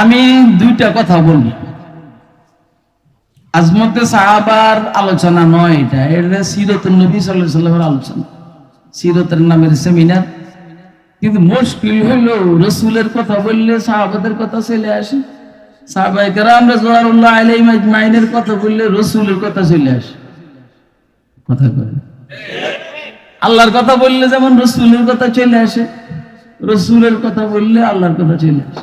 আমি দুইটা কথা বলব আজমতে সাহাবার আলোচনা নয় এটা এটা সিরত নবী সাল্লামের আলোচনা। সিরতের নামের সেমিনার কিন্তু মুশকিল হইল রসুলের কথা বললে সাহাবাদের কথা চলে আসে। সাহাবাইকার আমরা জোয়ারুল্লাহ আলাই মাইনের কথা বললে রসুলের কথা চলে আসে। কথা করে আল্লাহর কথা বললে যেমন রসুলের কথা চলে আসে, রসুলের কথা বললে আল্লাহর কথা চলে আসে।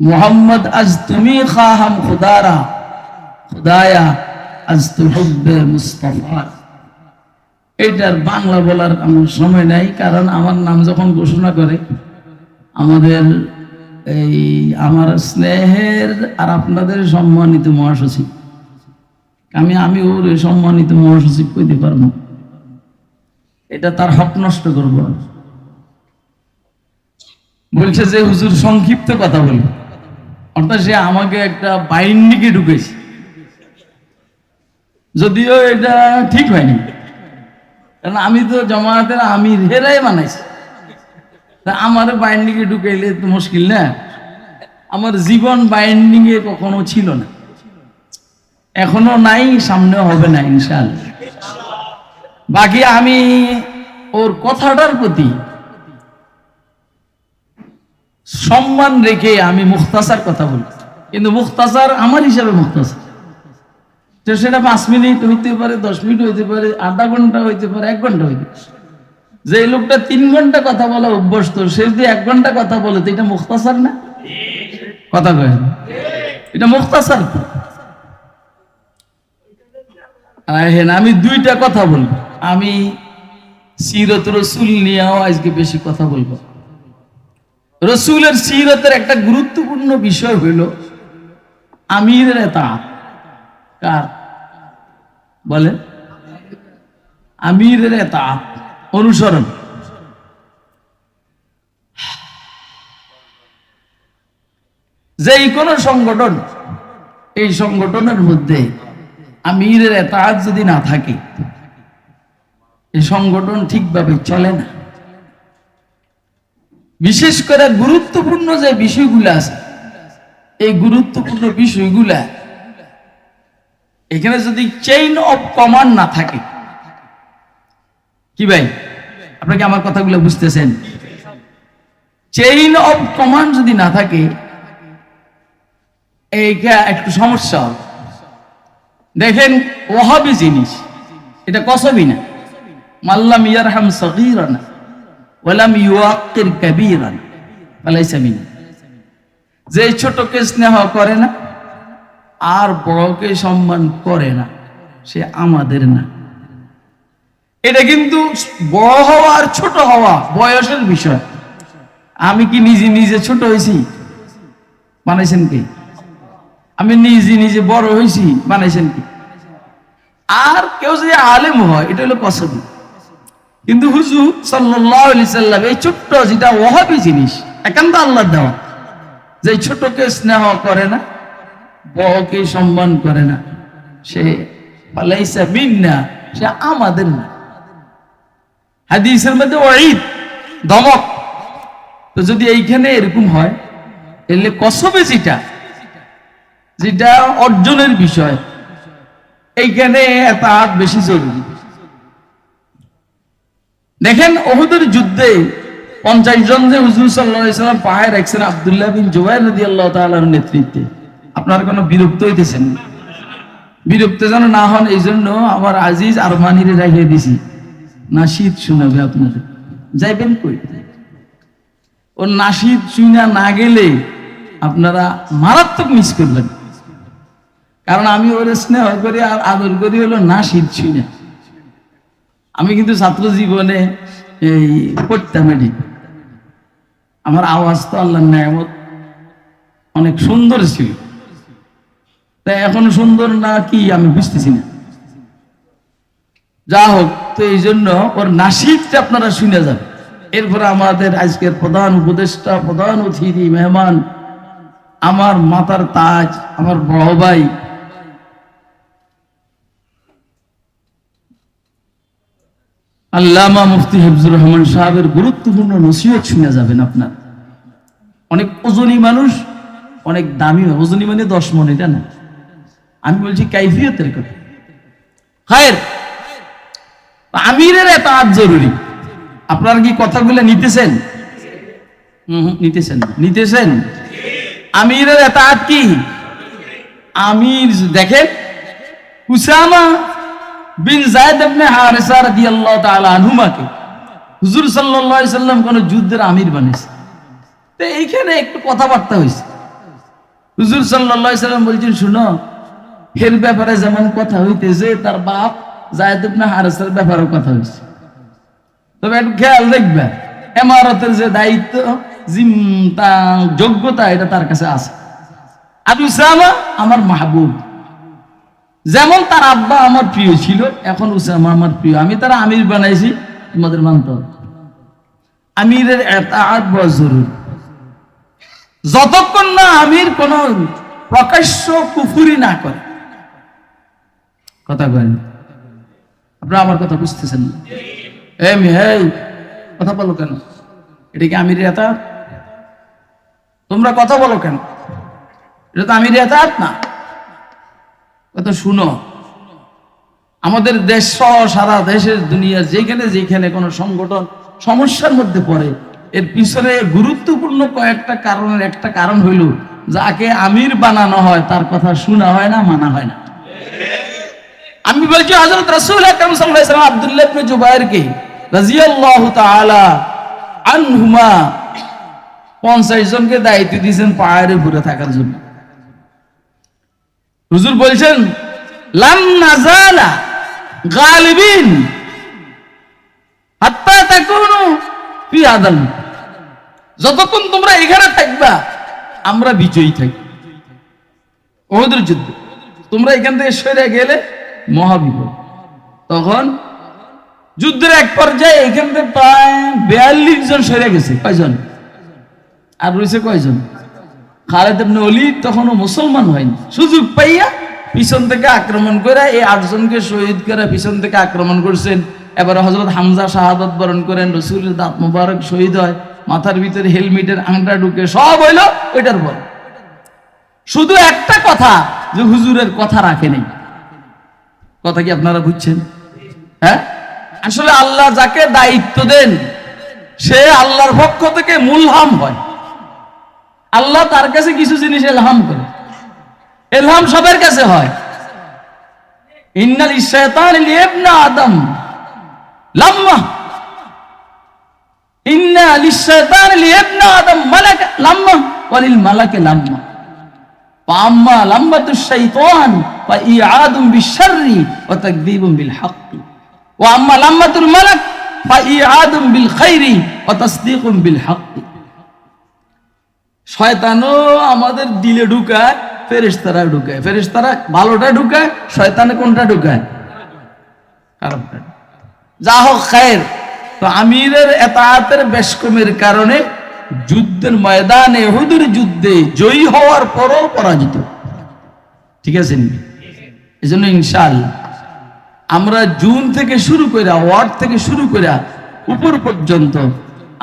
মোহাম্মদ, আজ তুমি খাহাম খুদারা। খুদায়া, আজ তু হব্বে মুস্তফার বাংলা বলার আমার সময় নাই, কারণ আমার নাম যখন ঘোষণা করে, আমাদের এই আমার স্নেহের আর আপনাদের সম্মানিত মহাসচিব। আমি আমি ওর সম্মানিত মহাসচিব কইতে পারব এটা তার হক নষ্ট করব। বলছে যে হুজুর সংক্ষিপ্ত কথা বলব অর্থাৎ সে আমাকে একটা বাইন্ডিকে ঢুকেছে। যদিও এটা ঠিক হয়নি। কারণ আমি তো জমাতের আমি হেরাই বানাইছি। আমার বাইন্ডিংয়ে ঢুকাইলে তো মুশকিল না? আমার জীবন বাইন্ডিং এ কখনো ছিল না। এখনও নাই সামনে হবে না ইনশাল বাকি আমি ওর কথাটার প্রতি সম্মান রেখে আমি মুখতাসার কথা বলি। কিন্তু মুখতাসার আমার হিসাবে মুখতাসার। তো সেটা পাঁচ মিনিট হইতে পারে, দশ মিনিট হইতে পারে, আধা ঘণ্টা হইতে পারে, এক ঘণ্টা হইতে পারে। যে লোকটা তিন ঘণ্টা কথা বলা অভ্যস্ত, সে যদি এক ঘণ্টা কথা বলে, তো এটা মুখতাসার না? কথা কয়। এটা মুখতাসার। হেন, আমি দুইটা কথা বলব। আমি সিরত রসুল নিয়েও আজকে বেশি কথা বলব। রসুলের সিরতের একটা গুরুত্বপূর্ণ বিষয় হইল আমিরের তাঁত কার? বলে আমিরের তাঁত অনুসরণ। যেই কোন সংগঠন, এই সংগঠনের মধ্যে আমিরের এতাহাত যদি না থাকে, এই সংগঠন ঠিকভাবে চলে না। বিশেষ করে গুরুত্বপূর্ণ যে বিষয়গুলো আছে, এই গুরুত্বপূর্ণ বিষয়গুলা, এখানে যদি চেইন অফ কমান্ড না থাকে, কি ভাই? আপনাকে আমার কথাগুলো বুঝতেছেন? চেইন অফ কমান্ড যদি না থাকে, এইটা একটু সমস্যা হবে। দেখেন ওহাবি জিনিস, এটা কসবি না। মাল্লাম ইয়ারহাম সগীরানা ওয়ালাম ইউআক্কির কাবীরানা যে ছোটকে স্নেহ করে না, আর বড়কে সম্মান করে না, সে আমাদের না। এটা কিন্তু বড় হওয়া আর ছোট হওয়া বয়সের বিষয়। আমি কি নিজে নিজে ছোট হয়েছি? বানাইছেন কি? আমি নিজে নিজে বড় হয়েছি, বানাইছেন কি? আর কেউ যদি আলেম হয়, এটা হলো কসবি। কিন্তু হুজুর সাল্লি সাল্লাম এই ছোট্ট যেটা ওহাবি জিনিস, একান্ত আল্লাহ দেওয়া। যে ছোটকে স্নেহ করে না বড়কে সম্মান করে না, সে পালাইসা মিন না সে আমাদের না। হাদিসের মধ্যে ওয়াইদ ধমক। তো যদি এইখানে এরকম হয় এলে কসবে যেটা? যেটা অর্জনের বিষয়। এইখানে এত বেশি জরুরি। দেখেন ওহুদের যুদ্ধে পঞ্চাশ জন যে হুজুর সাল্লাম পাহাড় রাখছেন আবদুল্লাহ বিন জুবাইর নদী আল্লাহ তালার নেতৃত্বে। আপনার কোনো বিরক্ত হইতেছেন? না? বিরক্ত যেন না হন এই জন্য আমার আজিজ আরমানিরে রাখিয়ে দিছি। নাসিদ শোনাবে আপনাদের। যাইবেন কই? ও নাসিদ শুনা না গেলে আপনারা মারাত্মক মিস করবেন। কারণ আমি ওর স্নেহ করি আর আদর করি হলো নাসিদ শুনে আমি কিন্তু ছাত্র জীবনে এই পড়তাম এটি। আমার আওয়াজ তো আল্লাহ নেয়ামত। অনেক সুন্দর ছিল। তাই এখন সুন্দর না কি আমি বুঝতেছি না। যা হোক, তো এই জন্য ওর নাসিকটা আপনারা শুনে যান। এরপরে আমাদের আজকের প্রধান উপদেষ্টা, প্রধান অতিথি, মেহমান, আমার মাতার তাজ, আমার বড় ভাই আল্লামা মুফতি হিফজুর রহমান সাহেবের গুরুত্বপূর্ণ নসিহত শুনে যাবেন আপনার। অনেক ওজনী মানুষ, অনেক দামি ওজনী মানে দশ মন এটা না? আমি বলছি কাইফিয়তের কথা। হায়ের আমিরের এত আজ জরুরি। আপনারা কি কথাগুলো নিতেছেন? নিতেছেন নিতেছেন? আমিরের এত কি? আমির, দেখেন, Usama bin Zayd ibn Harithah রাদিয়াল্লাহু তাআলা আনহুমাকে হুজুর সাল্লাল্লাহু আলাইহি সাল্লাম কোন যুদ্ধের আমির বানিয়েছে। তো এইখানে একটু কথাবার্তা হয়েছে হুজুর সাল্লাল্লাহু সাল্লাম বলছেন, শুনো এর ব্যাপারে যেমন কথা হইতেছে, তার বাপ জায়দ ইবনে হারিসার ব্যাপারেও কথা হয়েছে তবে একটু খেয়াল দেখবে, এমারতের যে দায়িত্ব জিম তা যোগ্যতা, এটা তার কাছে আছে। আবু উসামা, আমার মাহবুব। যেমন তার আব্বা আমার প্রিয় ছিল, এখন উসামা আমার প্রিয়। আমি তারা আমির বানাইছি, তোমাদের মানতে আমিরের এতাআত বড় জরুরি। যতক্ষণ না আমির কোন প্রকাশ্য কুফুরি না করে। কথা কয়েন আপনারা আমার কথা বুঝতেছেন কথা বলো কেন? এটা কি আমির এতাত তোমরা কথা বলো কেন? এটা তো আমির এতাত না? কথা শুনো। আমাদের দেশ সহ সারা দেশের দুনিয়া, যেখানে যেখানে কোনো সংগঠন সমস্যার মধ্যে পড়ে, এর পিছনে গুরুত্বপূর্ণ কয়েকটা কারণের একটা কারণ হইল, যাকে আমির বানানো হয়, তার কথা শোনা হয় না, মানা হয় না। আমি বলছি, হযরত রাসূল আকরাম ওয়াসাল্লাম আব্দুল্লাহ জুবাইরকে রাদিয়াল্লাহু তাআলা আনহুমা 50 জনকে দায়িত্ব দিয়েছেন পাহাড়ে ঘুরে থাকার জন্য। হুজুর বলছেন যতক্ষণ তোমরা এখানে থাকবা, আমরা বিজয়ী থাকব ওদের যুদ্ধ। তোমরা এখান থেকে সরে গেলে মহাবিপদ। তখন যুদ্ধের এক পর্যায়ে এখান থেকে প্রায় বিয়াল্লিশ জন সরে গেছে। কয়জন? আর রয়েছে কয়জন? খালেদ ইবনে ওলিদ তখনও মুসলমান হয়নি। সুযোগ পাইয়া পিছন থেকে আক্রমণ করে এই আটজনকে শহীদ করে পিছন থেকে আক্রমণ করছেন। এবারে হজরত হামজা শাহাদত বরণ করেন, রসুলের দাঁত মুবারক শহীদ হয়, মাথার ভিতরে হেলমেটের আংটা ঢুকে সব হইল ওইটার পর। শুধু একটা কথা যে হুজুরের কথা রাখে নেই। কথা কি আপনারা বুঝছেন? হ্যাঁ? আসলে আল্লাহ যাকে দায়িত্ব দেন, সে আল্লাহর পক্ষ থেকে মূলহাম হয়। আল্লাহ তার কাছে কিছু জিনিস এলহাম করে। এলহাম সবার কাছে হয়। ইন্নাল শয়তান লিবনা আদম। লাম্মা। ইন্না আদম লাম্মা। ওয়ালিল মালাক লাম্মা। ফাম্মা লাম্মাতুশ শাইতান, ওয়া ইআদুম বিশ-শাররি বিল হাক্কি। ওয়া আম্মা লাম্মাতুর মালাক, ফা ইআদুম বিল খাইরি, ওয়া তাসদীকুম বিল হাক্কি। শয়তানও আমাদের দিলে ঢুকায়, ফেরেশতারা ঢুকায়। ফেরেশতারা ভালোটা ঢুকায়, শয়তানে কোনটা ঢুকায়? যা হোক খায়ের। তো আমিরের এতায়াতের বেশকমের কারণে যুদ্ধের ময়দানে হুদুর যুদ্ধে জয়ী হওয়ার পরও পরাজিত। ঠিক আছে এই জন্য ইনশাআল্লাহ আমরা জুন থেকে শুরু করে ওয়ার্ড থেকে শুরু করে উপর পর্যন্ত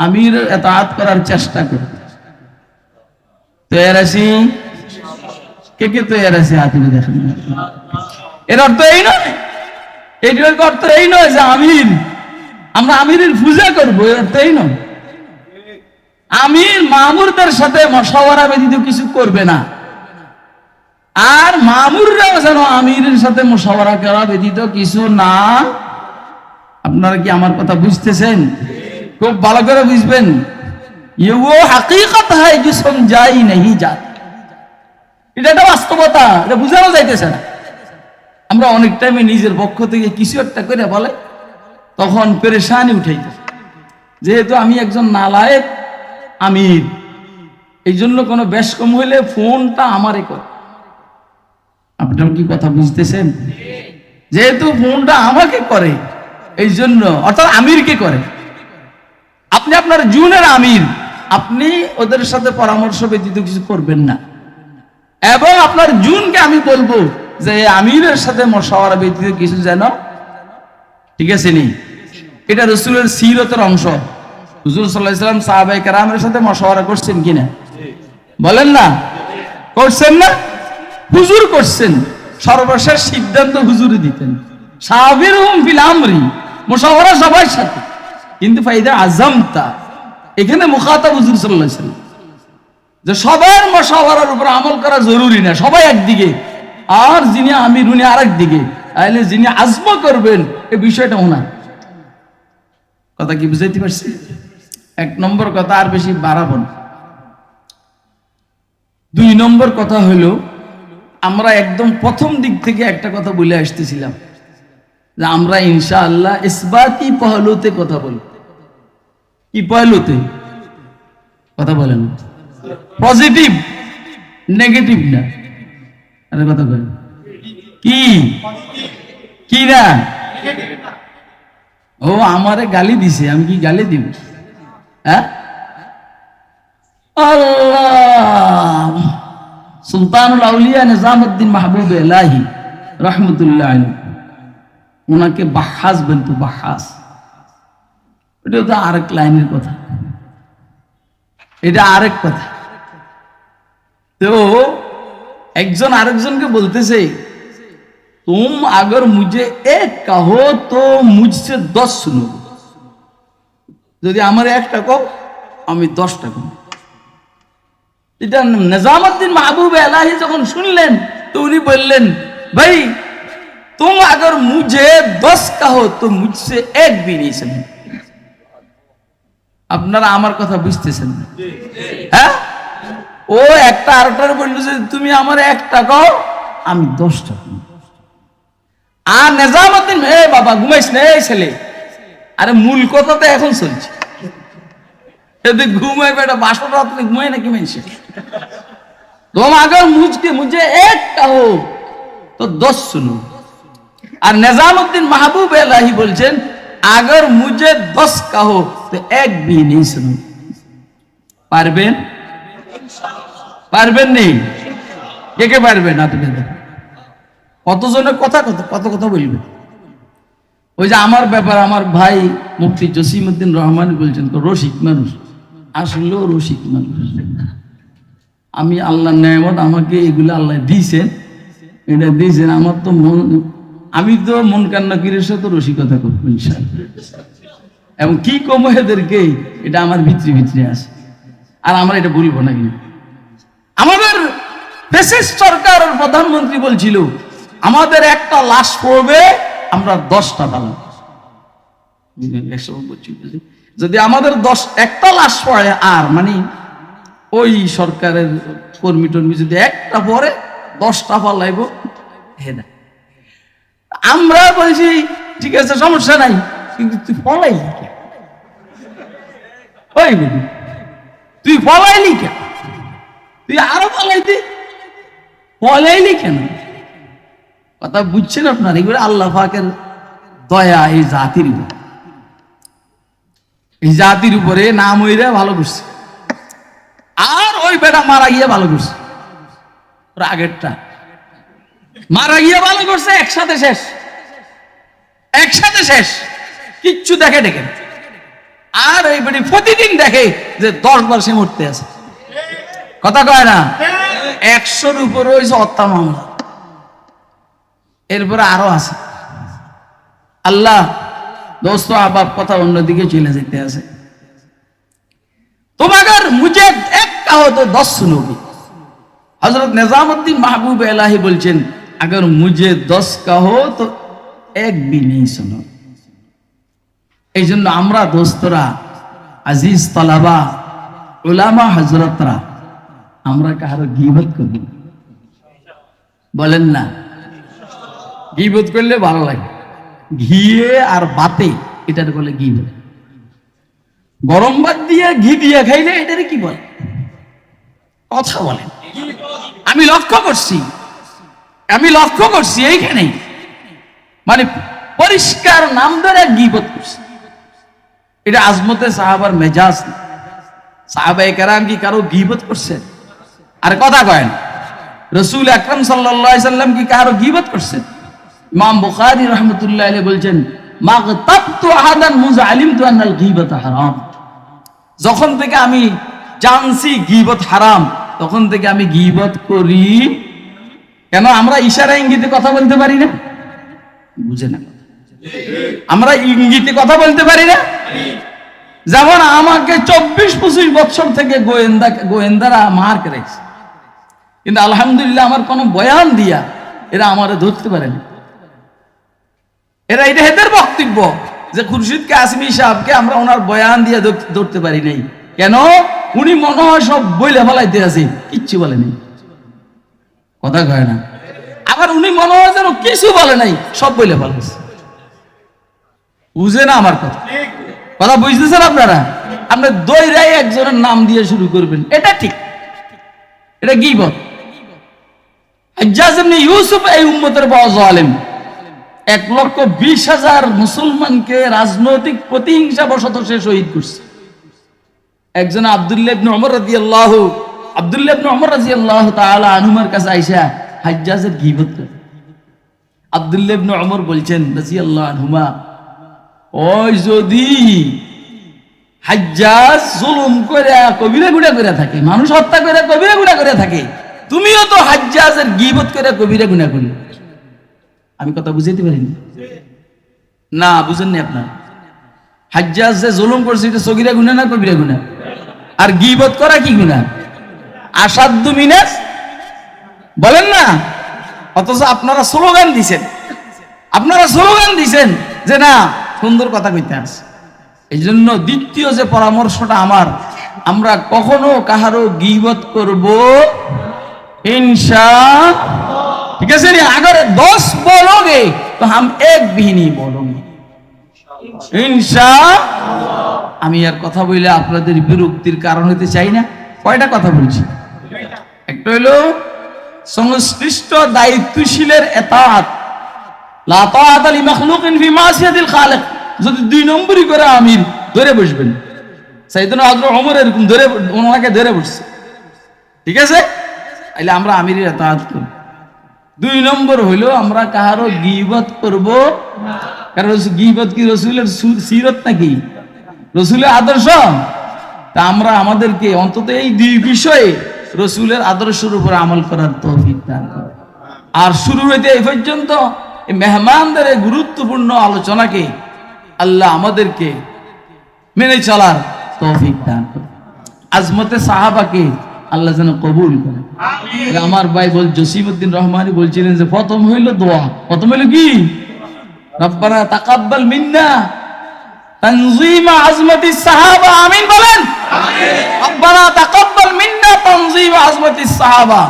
আমির এতায়াত করার চেষ্টা করি তৈরি আছি? কে কে তৈরি আছে? হাতে দেখেন এর অর্থ এই নয়। এইটার অর্থ এই নয় যে আমির। আমরা আমিরের পূজা করব, এর অর্থ এই নয়। আমির মামুরদের সাথে মশাওয়ারা ব্যতীত কিছু করবে না। আর মামুররাও যেন আমিরের সাথে মশাওয়ারা করা ব্যতীত কিছু না। আপনারা কি আমার কথা বুঝতেছেন? খুব ভালো করে বুঝবেন। ये वो हकीकत है जो समझाई नहीं जाती এটা একটা বাস্তবতা এটা বুঝানো যাইতেছে না আমরা অনেক টাইমে নিজের পক্ষ থেকে কিছু একটা করে বলে তখন পেরেশানি উঠাইতে যেহেতু আমি একজন নালায়েক আমির এই জন্য কোনো বেশ কম হইলে ফোনটা আমারে কর আপনার কি কথা বুঝতেছেন যেহেতু ফোনটা আমাকে করে এই জন্য অর্থাৎ আমিরকে করে আপনি আপনার জুনের আমির আপনি ওদের সাথে পরামর্শ ব্যতীত কিছু করবেন না। এবং আপনার জুনকে আমি বলব যে আমিরের সাথে মশাওয়ারা ব্যতীত কিছু যেন ঠিক আছে নি। এটা রসুলের সিরতের অংশ। হুজুর সাহাবাই কারামের সাথে করছেন কিনা? বলেন না? করছেন না? হুজুর করছেন। সর্বশেষ সিদ্ধান্ত হুজুরে দিতেন। সাহাবির হুম ফিল আমরি। মশাওয়ারা সাথে। কিন্তু ফাইদা আজমতা এখানে মুখাতা হুজুর সাল্লাম যে সবার মশাওয়ারার উপর আমল করা জরুরি না, সবাই একদিকে। আর যিনি আমির, উনি আরেক দিকে তাহলে যিনি আজম করবেন এই বিষয়টা ওনার। কথা কি বুঝাইতে পারছি? এক নম্বর কথা আর বেশি বাড়াবো না। দুই নম্বর কথা হলো, আমরা একদম প্রথম দিক থেকে একটা কথা বলে আসতেছিলাম। যে আমরা ইনশা আল্লাহ ইসবাতি পহলুতে কথা বলি কি পহলুতে কথা বলেন। পজিটিভ নেগেটিভ না? আরে কথা বলেন। কি? কি না? ও আমারে গালি দিছে, আমি কি গালি দিব? হ্যাঁ? আল্লাহ! সুলতানুল আউলিয়া নিজামুদ্দিন মাহবুব এলাহি রহমতুল্লাহ ওনাকে বাহাস বলতো, বাহাস। এটা তো আরেক লাইনের কথা। এটা আরেক কথা। তো একজন আরেকজনকে বলতেছে, তুম আগর মুঝে এক কাহো তো মুঝসে দশ শুনো। যদি আমার একটা কো আমি দশটা কো এটা নিজামুদ্দিন মাহবুব এলাহি যখন শুনলেন, তো উনি বললেন, ভাই, তুম আগর মুঝে দশ কাহো তো মুঝসে এক বি শুনো। আপনারা আমার কথা বুঝতেছেন না। হ্যাঁ? ও একটা আরেকটার বলল যে তুমি আমার একটা কও আমি দশটা আর নেজামতের এ বাবা ঘুমাইস না এই ছেলে। আরে মূল কথা তো এখন চলছে। এদিক ঘুমাইবে বেটা বাসন রাত ঘুমাই নাকি মেনছে তোমাকে মুজকে মুঝে একটা হোক তো দশ শুনো। আর নেজামুদ্দিন মাহবুব এলাহি বলছেন আগর মুঝে দশ কাহো, তো এক বি নেই শুনো। পারবেন? পারবেন নেই? কে কে পারবেন আপনি কতজনের কথা কত কত কথা বলবে? ওই যে আমার ব্যাপার, আমার ভাই মুফতি জসিমুদ্দিন রহমান বলছেন, তো রসিক মানুষ, আসলেও রসিক মানুষ। আমি আল্লাহ নেয়ামত আমাকে এগুলো আল্লাহ দিয়েছেন। এটা দিয়েছেন। আমার তো মন আমি তো মন কান্না কিরের সাথে রসিকতা করব এবং কি কম এদেরকে, এটা আমার ভিতরে ভিতরে আছে আর আমরা এটা বলব না কিন্তু। আমাদের দেশের সরকার প্রধানমন্ত্রী বলছিল, আমাদের একটা লাশ পড়বে, আমরা দশটা পালাম যদি আমাদের দশ, একটা লাশ পড়ে, আর মানে ওই সরকারের কর্মী টর্মী যদি একটা পরে দশটা পালাইব, হে না। আমরা বলছি, ঠিক আছে, সমস্যা নাই। কিন্তু তুই পলাইলি কেন? ওই তুই পলাইলি কেন? তুই আরও পলাইতি? পলাইলি কেন? কথা বুঝছেন আপনার? এগুলো আল্লাহ পাকের দয়া এই জাতির উপর। এই জাতির উপরে নাম হইরে ভালো করছে। আর ওই বেটা মারা গিয়ে ভালো করছে। আগেরটা। মারা গিয়ে ভালো করছে, একসাথে শেষ। একসাথে শেষ। কিচ্ছু দেখে দেখে আর এই বেটি প্রতিদিন দেখে যে দশ বার সে মরতে আছে। কথা কয় না? একশোর উপরে হয়েছে হত্যা মামলা। এরপরে আরও আছে। আল্লাহ, দোস্ত, আবাব কথা অন্যদিকে চলে যেতে আছে। তোমাদের মুझे এক কাহো তো দশ শুনোবি হজরত নিজামুদ্দিন মাহবুব এলাহি বলছেন अगर मुझे दस कहो तो এক भी नहीं सुनो এই জন্য আমরা দোস্তরা আজিজ তলাবা ওলামা হজরতরা আমরা কারো গিবত করি না। বলেন না গিবত করলে ভালো লাগে ঘিয়ে আর বাতে এটার বলে গিবত গরম ভাত দিয়ে ঘি দিয়ে খাইলে এটারে কি বলে কথা বলেন আমি লক্ষ্য করছি আমি লক্ষ্য করছি এইখানে। মানে পরিষ্কার নাম ধরে গিবত করছে। এটা আজমতে সাহাবার মেজাজ কেরাম কি কারও গিবত করছেন আর কথা কয়েন, রসুল আকরম সাল্লাম কি কারও গিবত করছেন ইমাম বুখারী রহমতুল্লাহ আলাইহি বলছেন যখন থেকে আমি জানছি গিবত হারাম, তখন থেকে আমি গিবত করি। কেন আমরা ইশারা ইঙ্গিতে কথা বলতে পারি না? বুঝে না আমরা ইঙ্গিতে কথা বলতে পারি না? যেমন আমাকে চব্বিশ পঁচিশ বছর থেকে গোয়েন্দা, গোয়েন্দারা মার করেছে কিন্তু আলহামদুলিল্লাহ আমার কোনো বয়ান দিয়া এরা আমারে ধরতে পারেনি এরা এটা এদের বক্তব্য যে খুরশিদ কাসমি সাহেবকে আমরা ওনার বয়ান দিয়ে ধর- ধরতে পারি নাই। কেন? উনি মনে হয় সব বইলে ফেলাইতে আছে। কিচ্ছু বলেনি কথা কয় না। আবার উনি মনে হয় যেন কিছু বলে নাই, সব বইলে ফেলাইছে বুঝে না আমার কথা। কথা বুঝতেছেন আপনারা? আপনি দৈরাই একজনের নাম দিয়ে শুরু করবেন। এটা ঠিক। এটা কি বল ইউসুফ এই উম্মতের বড় এক লক্ষ বিশ হাজার মুসলমানকে রাজনৈতিক প্রতিহিংসা বশত সে শহীদ করছে। একজন আব্দুল্লাহ ইবনে ওমর রাদিয়াল্লাহু তাআলা কাছে করে। আনহুমা যদি জুলুম করে কবিরা গুড়া করে থাকে, মানুষ হত্যা করে কবিরা গুড়া করে থাকে, তুমিও তো হাজ্জাজের গিবত করে কবিরা গুণা করলে আমি কথা বুঝাইতে পারিনি। না, বুঝেননি আপনার। হাজ্জাজ যে জুলুম করছে, এটা সগিরা গুণা না কবিরা গুণা? আর গিবত করা কি গুণা? আসাধ্য মিনাস। বলেন না? অথচ আপনারা স্লোগান দিছেন। আপনারা স্লোগান দিছেন যে না, সুন্দর কথা কইতে আস এই জন্য দ্বিতীয় যে পরামর্শটা আমার, আমরা কখনো কাহারও গিবত করব? ইনশা ঠিক আছে নি? দশ বলোগে, তো হাম এক বিহীনই ইনশা আমি আর কথা বললে আপনাদের বিরক্তির কারণ হতে চাই না। কয়টা কথা বলছি? একটা হলো সংশ্লিষ্ট দায়িত্বশীলের এতাত যদি দুই করে আমির, ধরে বসবেন। ধরে ওনাকে ধরে বসছে। ঠিক আছে? আমরা দুই নম্বর হইল আমরা কি রসুলের সিরত নাকি? রসুলের আদর্শ? তা আমরা আমাদেরকে অন্তত এই দুই বিষয়ে রসুলের আদর্শের উপর আমল করার তৌফিক দান করো। আর শুরু হইতে এই পর্যন্ত মেহমানদের এই গুরুত্বপূর্ণ আলোচনাকে আল্লাহ আমাদেরকে মেনে চলার তৌফিক দান করো। আজমতে সাহাবাকে আল্লাহ যেন কবুল করে। আমার ভাই বল জসিমউদ্দিন রহমানি বলছিলেন যে প্রথম হইল দোয়া। প্রথম হইল কি? রব্বানা তাকাব্বাল মিন্না। তানজিম আজমতি সাহাবা আমিন বলেন? রব্বানা তাকাব্বাল মিন্না তানজিম আজমতি সাহাবা।